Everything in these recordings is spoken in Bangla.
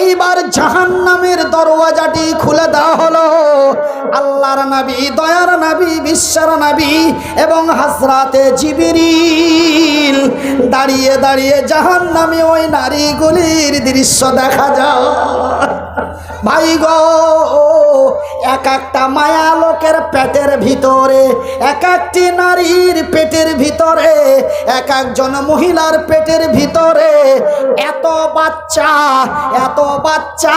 এইবার জাহান নামের দরওয়াজাটি খুলে দেওয়া হলো। আল্লাহর নবী, দয়ার নবী, বিশ্বের নবী এবং হাসরাতে জিবিরিল। দাঁড়িয়ে দাঁড়িয়ে জাহান নামে ওই নারীগুলির দৃশ্য দেখা যায়। ভাই গো, এক একটা মায়া লোকের পেটের ভিতরে, এক একটি নারীর পেটের ভিতরে, এক একজন মহিলার পেটের ভিতরে, এত বাচ্চা এত বাচ্চা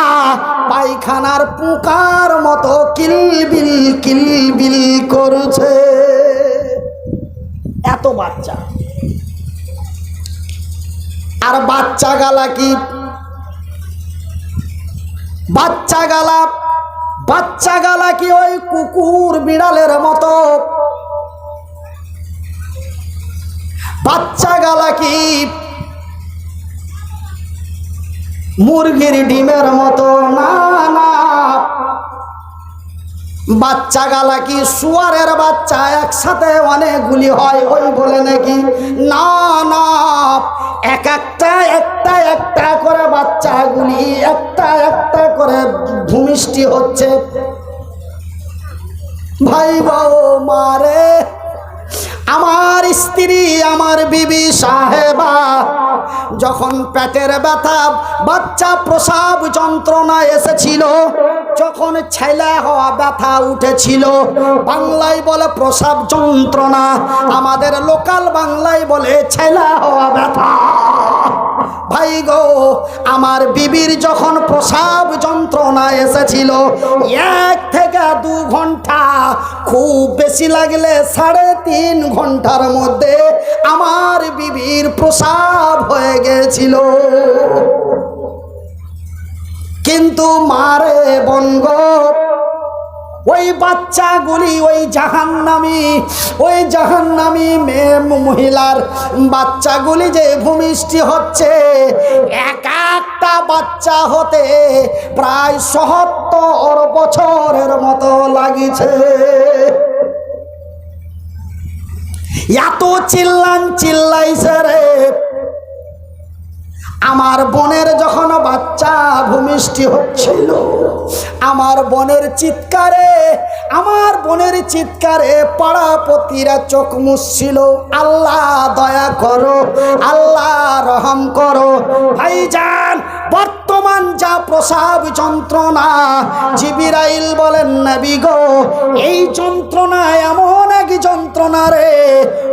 পায়খানার পুকার মতো কিলবিল কিলবিল করছে। এত বাচ্চা। আর বাচ্চা গালা কি? বাচ্চা গালা বাচ্চা গালা কি ওই কুকুর বিড়ালের মতো? বাচ্চা গালা কি? মুরগির ডিমের মতো, না বাচ্চা গালা কি শুয়ারের বাচ্চা? একসাথে অনেকগুলি হয়, ওই বলে নাকি, না না। এক একটা একটা একটা করে বাচ্চাগুলি, একটা একটা করে ভূমিষ্টি হচ্ছে। ভাই বউ মারে আমার স্ত্রী, আমার বিবি সাহেবা, যখন পেটের ব্যথা, বাচ্চা প্রসাব যন্ত্রণা এসেছিল, যখন ছেলে হওয়া ব্যথা উঠেছিল, বাংলায় বলে প্রসাব যন্ত্রণা, আমাদের লোকাল বাংলায় বলে ছেলে হওয়া ব্যথা। ভাই গো, আমার বিবির যখন প্রসাব যন্ত্রণা এসেছিল, এক থেকে দু ঘণ্টা, খুব বেশি লাগলে সাড়ে তিন ঘণ্টার মধ্যে আমার বিবির প্রসাব হয়ে গেছিল। কিন্তু মারে বনগ ওই বাচ্চাগুলি ওই জাহান্নামি ওই জাহান্নামি মেয়ে মহিলার বাচ্চাগুলি যে ভূমিষ্টি হচ্ছে, এক একটা বাচ্চা হতে প্রায় সহত্তর বছরের মতো লাগিছে। এত চিল্লান চিল্লাইছে রে। আমার বোনের যখন বাচ্চা ভূমিষ্ঠি হচ্ছিল, আমার বনের চিৎকারে, আমার বোনের চিৎকারে পাড়াপতিরা চোখ মুছছিল। আল্লাহ দয়া করো, আল্লাহ রহম করো। ভাইজান বর্তমান যা প্রসাব যন্ত্রণা। জিবিরাইল বলেন, নবী গো, এই যন্ত্রণা এমন এক যন্ত্রণা রে।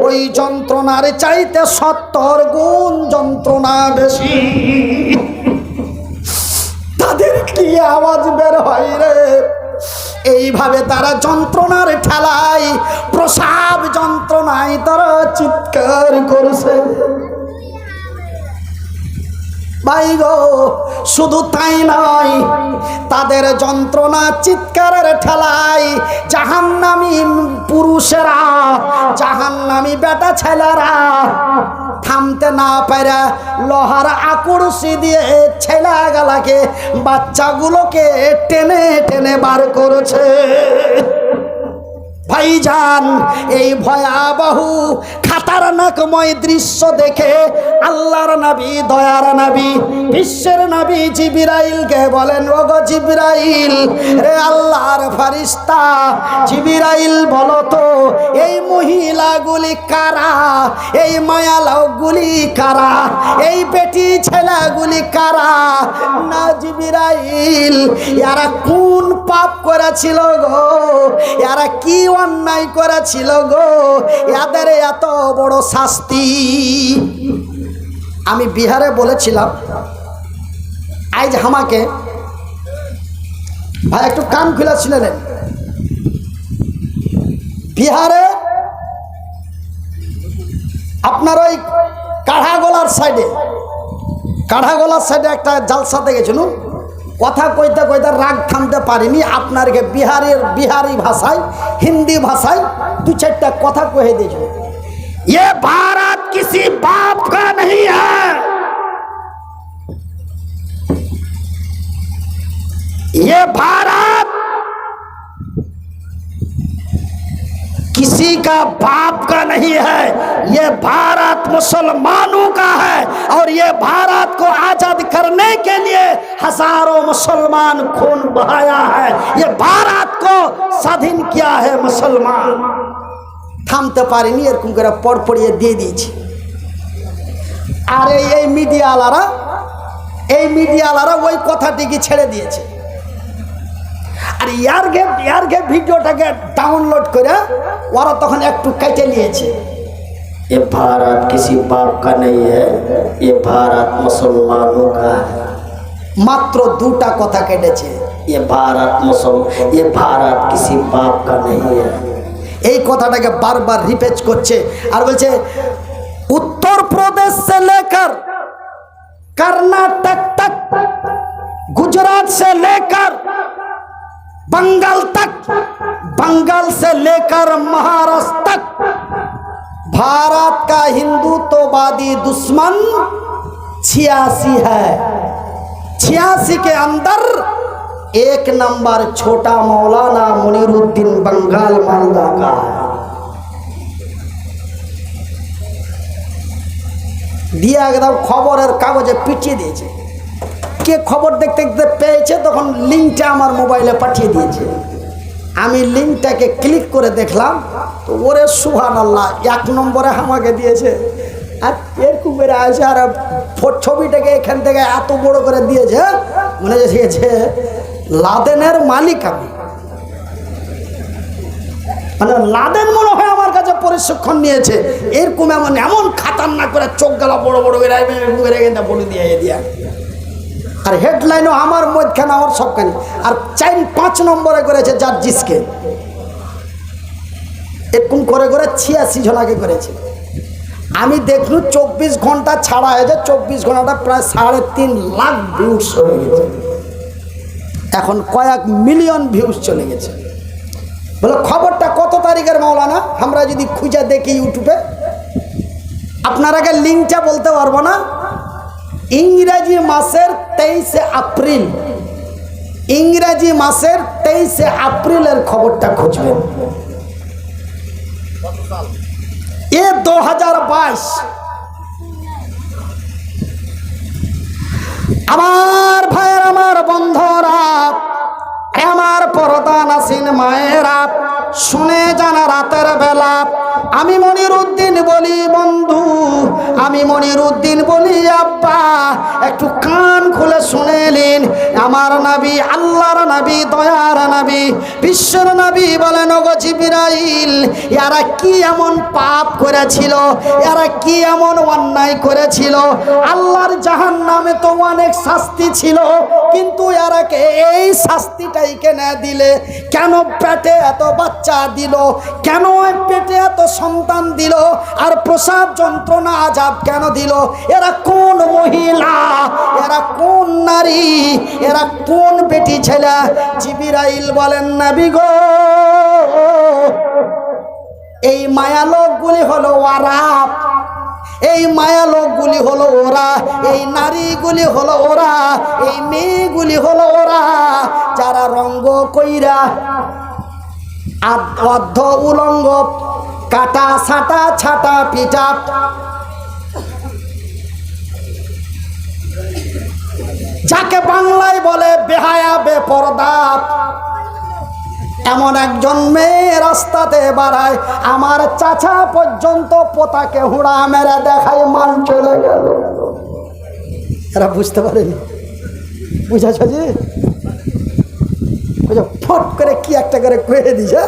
ওই যন্ত্রণার চাইতে সত্তর গুণ যন্ত্রণা বেশি। তাদের কি আওয়াজ বের হয় রে? এইভাবে তারা যন্ত্রণার ঠেলায় প্রসাব যন্ত্রণায় তারা চিৎকার করছে। ভাই গো, শুধু তাই নয়, তাদের যন্ত্রণা চিৎকারের ঠেলায় জাহান্নামি পুরুষেরা, জাহান্নামি বেটা ছেলেরা থামতে না পারে লোহার আকুড়সি দিয়ে ছেলে গালাকে বাচ্চাগুলোকে টেনে টেনে বার করেছে। ভাইজান, এই ভয়াবহ খাতারনাকময় দৃশ্য দেখে আল্লাহর নবী, দয়ার নবী, বিশ্বের নবী জিবিরাইলকে বলেন, ওগো জিবিরাইল, রে আল্লাহর ফারিস্তা জিবিরাইল বলো তো, এই মহিলাগুলি কারা? এই মায়ালগুলি কারা? এই বেটি ছেলেগুলি কারা? না জিবিরাইল, এরা কোন পাপ করেছিল গো? এরা কি অন্যায় করেছিল গো। এদের এত বড় শাস্তি। আমি বিহারে বলেছিলাম আজ আমাকে ভাই, একটু কান খুলে শুনেলেন বিহারে আপনার ওই কাঢ়াগোলার সাইডে কাঢ়াগোলার সাইডে একটা জালসাতে গেছিল। কথা কইতে কইতে রাগ থামতে পারিনি আপনারকে বিহারের বিহারি ভাষায় হিন্দি ভাষায় দু চারটা কথা কহে দিয়েছিল ये भारत किसी बाप का नहीं है ये भारत किसी का बाप का नहीं है ये भारत मुसलमानों का है और ये भारत को आजाद करने के लिए हजारों मुसलमान खून बहाया है ये भारत को স্বাধীন किया है मुसलमान থামতে পারিনি এরকম করে পড় পড়িয়ে দিয়ে দিয়েছি আর এই এই মিডিয়াওয়ালারা এই মিডিয়াওয়ালারা ওই কথাটিকে ছেড়ে দিয়েছে আর ইয়ারগে ইয়ারগে ভিডিওটাকে ডাউনলোড করে ওরা তখন একটু কেটে নিয়েছে ये भारत किसी बाप का नहीं है ये भारत मुसलमानों का है মাত্র দুটা কথা কেটেছে ये भारत मुसल ये भारत किसी बाप का नहीं है এই কথাটাকে বারবার রিপেচ করছে আর বলছে উত্তর প্রদেশ से लेकर कर्नाटक तक गुजरात से लेकर बंगाल तक बंगाल से लेकर महाराष्ट्र तक भारत का हिंदुत्ववादी दुश्मन छियासी है छियासी के अंदर एक नंबर छोटा मौलाना मुनीरुद्दीन बंगाल मालदा का है দিয়ে একদম খবরের কাগজে পিটিয়ে দিয়েছে কে খবর দেখতে দেখতে পেয়েছে তখন লিঙ্কটা আমার মোবাইলে পাঠিয়ে দিয়েছে আমি লিঙ্কটাকে ক্লিক করে দেখলাম, তো ওরে সুহান আল্লাহ এক নম্বরে আমাকে দিয়েছে। আর এরকম করে আছে আর ছবিটাকে এখান থেকে এত বড় করে দিয়েছে মনে হচ্ছে লাদেনের মালিক আমি। মানে লাদেন মনে হয় আমার কাছে প্রশিক্ষণ নিয়েছে। এরকম এমন এমন খাতারনাক করে চোখ গেলা বড় বড় এরকম করে বলে দিয়ে দিয়া। আর হেডলাইনও আমার মধ্যখানে, আমার সবখানে। আর চার পাঁচ নম্বরে করেছে জার্জিসকে এরকম করে করে ছিয়াশি জনাকে করেছে। আমি দেখলু চব্বিশ ঘণ্টা ছাড়া হয়েছে চব্বিশ ঘন্টাটা প্রায় সাড়ে তিন লাখ ভিউস হয়ে গেছে। এখন কয়েক মিলিয়ন ভিউস চলে গেছে। বলে, খবরটা কত তারিখের মাওলানা? আমরা যদি খুঁজে দেখি ইউটিউবে আপনারাকে লিঙ্কটা বলতে পারব না? ইংরেজি মাসের তেইশে এপ্রিল ইংরেজি মাসের তেইশে এপ্রিলের খবরটা খুঁজবেন। এ দু হাজার বাইশ। আমার ভাইয়ের, আমার বন্ধুরা আমার পরদা নাসিন মায়েরা শুনে জানা রাতের বেলা, আমি মনির উদ্দিন বলি, বন্ধু, আমি মনির উদ্দিন বলি, আব্বা, একটু কান খুলে শুনে নিন। আমার নাবি আল্লাহর নাবি, দয়ার নাবি, বিশ্বর নাবি বলেন, ওগো জিবিরাইল, এরা কি এমন পাপ করেছিল? এরা কি এমন অন্যায় করেছিল? আল্লাহর জাহান নামে তো অনেক শাস্তি ছিল, কিন্তু এরাকে এই শাস্তিটাই কেনে দিলে কেন পেটে এত বাচ্চা দিল? কেন পেটে এত সন্তান দিল? আর প্রসাব যন্ত্রণা আজাব কেন দিল? এরা কোন মহিলা? এরা কোন নারী? এরা কোন বেটি ছেলে? জিবিরাইল বলেন না বিগো এই মায়া লোকগুলি হলো ওয়ারাপ এই মায়া লোকগুলি হলো ওরা, এই নারীগুলি হলো ওরা, এই মেয়েগুলি হলো ওরা, যারা রঙ্গ কইরা অর্ধ উলঙ্গ, কাটা ছাটা ছাটা পিটা যাকে বাংলায় বলে বেহায়া বেপরদা এমন একজন মেয়ে রাস্তাতে বাড়ায়, আমার চাচা পর্যন্ত পোতাকে হুড়া মেরে দেখায় মান চলে গেল। এরা বুঝতে পারেনি। বুঝাছ যে ফট করে কি একটা করে কয়ে দিছে।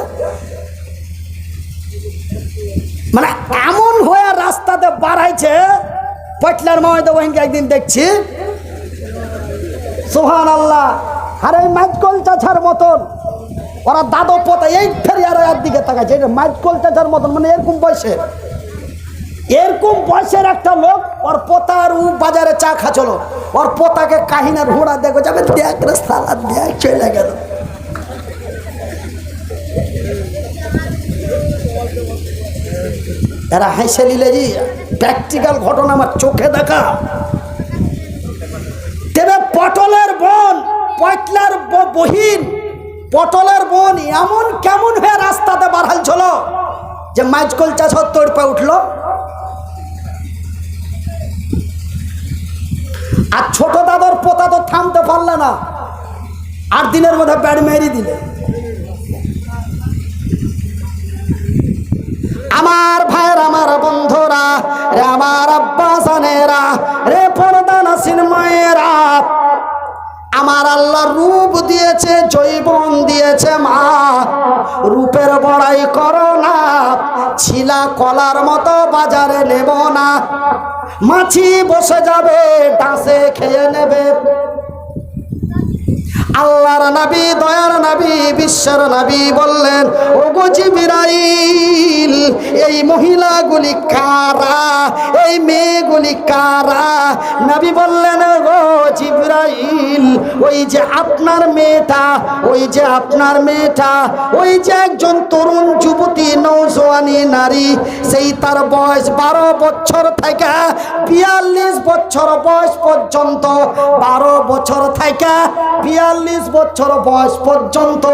মানে এমন হয়ে রাস্তাতে বাড়াইছে, পটলার মামাইতে ওহিনকে একদিন দেখছি। সোহান আল্লাহ আরে মাইকল চাচার মতন। ওরা দাদো পোতা এই ফেরি আর দিকে তাকাচ্ছে এটা মাইকল চাচার মতন মানে এরকম বয়সের এরকম বয়সের একটা লোক ওর পোতার উ বাজারে চা খাচ্ছিল। ওর পোতাকে কাহিনার ঘোড়া দেখো যাবে দেখ রে দেখ, চলে গেল। এরা হাসে নিলে জি, প্র্যাকটিক্যাল ঘটনা আমার চোখে দেখা। তেবে পটলের বোন, পটলার বহিন পটলের বোন এমন কেমন হয়ে রাস্তাতে বাড়াল ছিল যে মাইজকল চাষ তোর পা উঠল। আর ছোট দাদর পোতা তো থামতে পারলে না। আট দিনের মধ্যে ব্যাট মেরি দিলে। আমার ভাইয়ের, আমার বন্ধুরা, রে আমার আব্বাসানেরা রে পরদানা সিনেমায়েরা আমার আল্লাহ রূপ দিয়েছে, জৈবন দিয়েছে মা। রূপের বড়াই করো না, ছিলা কলার মতো বাজারে নেব না। মাছি বসে যাবে, ডাসে খেয়ে নেবে। আল্লাহর নবী, দয়ার নবী, বিশ্বের নবী বললেন ও জিবরাইল, এই মহিলাগুলি কারা? এই মেয়েগুলি কারা? নবী বললেন গো জিবরাইল, ওই যে আপনার মেয়েটা, ওই যে আপনার মেয়েটা, ওই যে একজন তরুণ যুবতী নৌজওয়ানি নারী, সেই তার বয়স বারো বছর থেকে বিয়াল্লিশ বছর বয়স পর্যন্ত, বারো বছর থেকে বিয়াল্লিশ বছর বয়স পর্যন্ত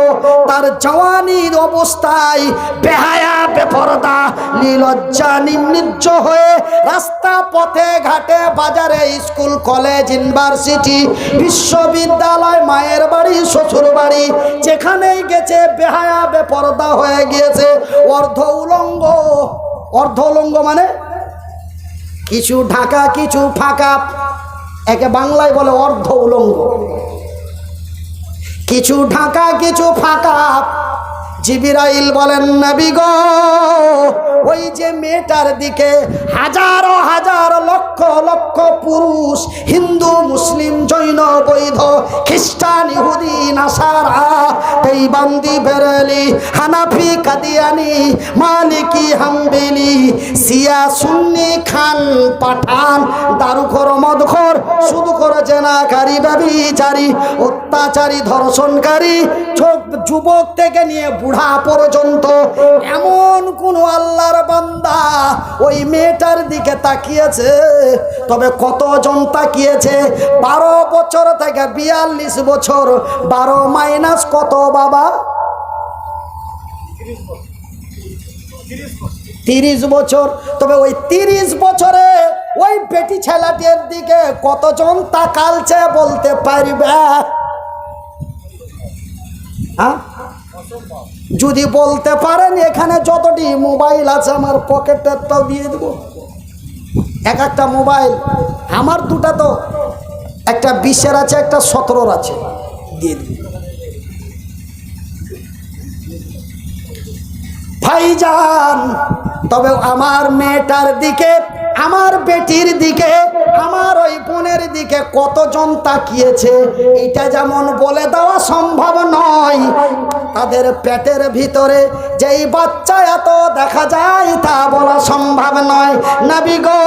তার জওয়ানির অবস্থায় বেহায়া, বেপরদা, নীলজ্জা, নির্নিজ্জ হয়ে রাস্তা, পথে, ঘাটে, বাজারে, স্কুল, কলেজ, ইউনিভার্সিটি, বিশ্ববিদ্যালয়, মায়ের বাড়ি, শ্বশুর বাড়ি, যেখানেই গেছে বেহায়া, বেপরদা হয়ে গিয়েছে। অর্ধ উলঙ্গ অর্ধ উলঙ্গ মানে কিছু ঢাকা, কিছু ফাঁকা, একে বাংলায় বলে অর্ধ উলঙ্গ। কিছু ঢাকা কিছু ফাঁকা। জিবিরাইল বলেন নবী গো ওই যে মেয়েটার দিকে হাজারো হাজার লক্ষ লক্ষ পুরুষ, হিন্দু, মুসলিম, জৈন, বৈধ, খ্রিস্টান, ইহুদি, নাসারা দেইবান্দি বেরেলি, হানাফি, কাদিয়ানি, মালিকি, হাম্বেলি সিয়া সুন্নি, খান, পাঠান দারুখর মদখর শুধু করে জেনাকারী ব্যবিচারী অত্যাচারী, ধর্ষণকারী যুবক থেকে নিয়ে বুড়া পর্যন্ত, এমন কোন আল্লাহর বান্দা, ওই মেয়েটার দিকে তাকিয়েছে। তবে কতজন তাকিয়েছে? বারো বছর থেকে বিয়াল্লিশ বছর। বারো মাইনাস কত বাবা? তিরিশ বছর। তবে ওই তিরিশ বছরে ওই বেটি ছেলেটির দিকে কতজন তাকালছে বলতে পারবে? হ্যাঁ যদি বলতে পারেন, এখানে যতটি মোবাইল আছে আমার পকেটেরটাও দিয়ে দেবো। এক একটা মোবাইল, আমার দুটা তো, একটা বিশের আছে, একটা সতেরোর আছে, দিয়ে দেবো। ভাইজান, তবে আমার মেয়েটার দিকে আমার বেটির দিকে, আমার ওই বোনের দিকে কতজন তাকিয়েছে, এটা যেমন বলে দেওয়া সম্ভব নয়। তাদের পেটের ভিতরে যেই বাচ্চা এত দেখা যায়, তা বলা সম্ভব নয়। নাবি গো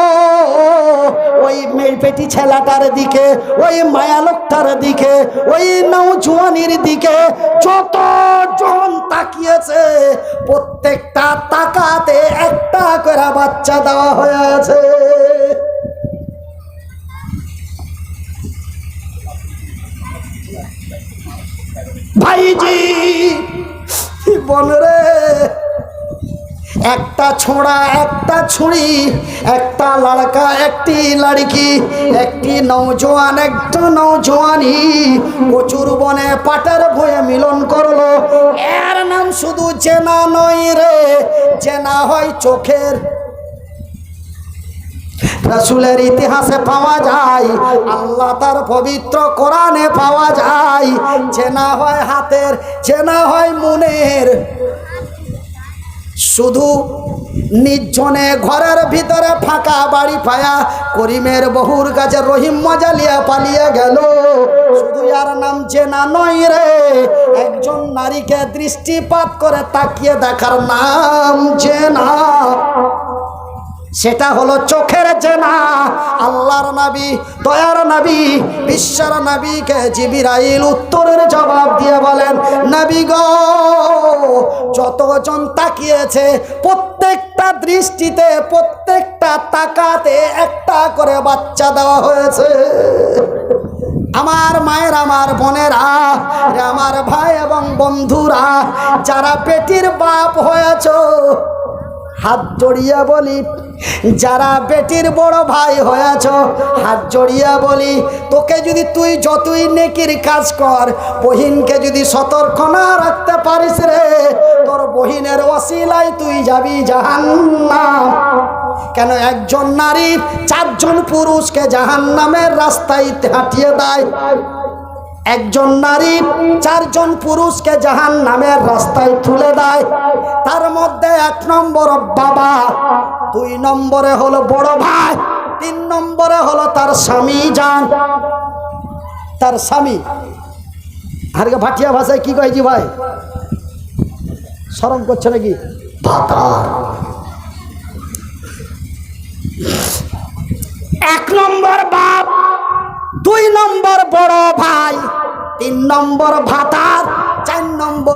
ওই পেটি ছেলেটার দিকে, ওই মায়া লোকটার দিকে, ওই নৌ নৌজুয়ানির দিকে যতজন তাকিয়েছে, প্রত্যেকটা তাকাতে একটা করে বাচ্চা দেওয়া হয়েছে ভাইজি বনরে একটা ছোড়া, একটা ছুরি, একটা লড়কা, একটি লড়কি, একটি নৌজোয়ান একটা নৌজোয়ানি প্রচুর বনে পাটের ভয়ে মিলন করল। এর নাম শুধু জেনা নয় রে জেনা হয় চোখের। রসুলের ইতিহাসে পাওয়া যায়, আল্লাহ তার পবিত্র কোরআনে পাওয়া যায়। চেনা হয় হাতের, চেনা হয় মনের। শুধু নির্জনে ঘরের ভিতরে ফাঁকা বাড়ি পায়া করিমের বহুর কাছে রহিম মজালিয়া পালিয়ে গেল। শুধু আর নাম চেনা নই রে, একজন নারীকে দৃষ্টিপাত করে তাকিয়ে দেখার নাম চেনা। সেটা হলো চোখের জেনা। আল্লাহর নবী, দয়ার নাবি, বিশ্বর নবীকে জিবিরাইল উত্তরের জবাব দিয়ে বলেন, নবী গো, যতজন তাকিয়েছে প্রত্যেকটা দৃষ্টিতে, প্রত্যেকটা তাকাতে একটা করে বাচ্চা দেওয়া হয়েছে। আমার মায়ের, আমার বোনেরা, আমার ভাই এবং বন্ধুরা, যারা পেটির বাপ হয়েছ হাত জড়িয়ে বলি, যারা বেটির বড় ভাই হয়েছ, হাত জড়িয়ে বলি, তোকে যদি তুই যতই নেকির কাজ কর, বহিনকে যদি সতর্ক না রাখতে পারিস রে, তোর বহিনের অশিলায় তুই যাবি জাহান্নাম। কেন একজন নারী চারজন পুরুষকে জাহান্নামের রাস্তায় হাঁটিয়ে দেয়? একজন নারী, চারজন পুরুষকে জাহান নামের রাস্তায় তুলে দেয়। তার মধ্যে এক নম্বর বাবা, দুই নম্বরে হলো বড় ভাই, তিন নম্বরে হলো তার স্বামী যান তার স্বামী। আরকে ভাটিয়া ভাষায় কি কয়েছি ভাই? শরম করছে নাকি? এক নম্বর বাপ দুই নম্বর বড় ভাই তিন নম্বর ভাতার চার নম্বর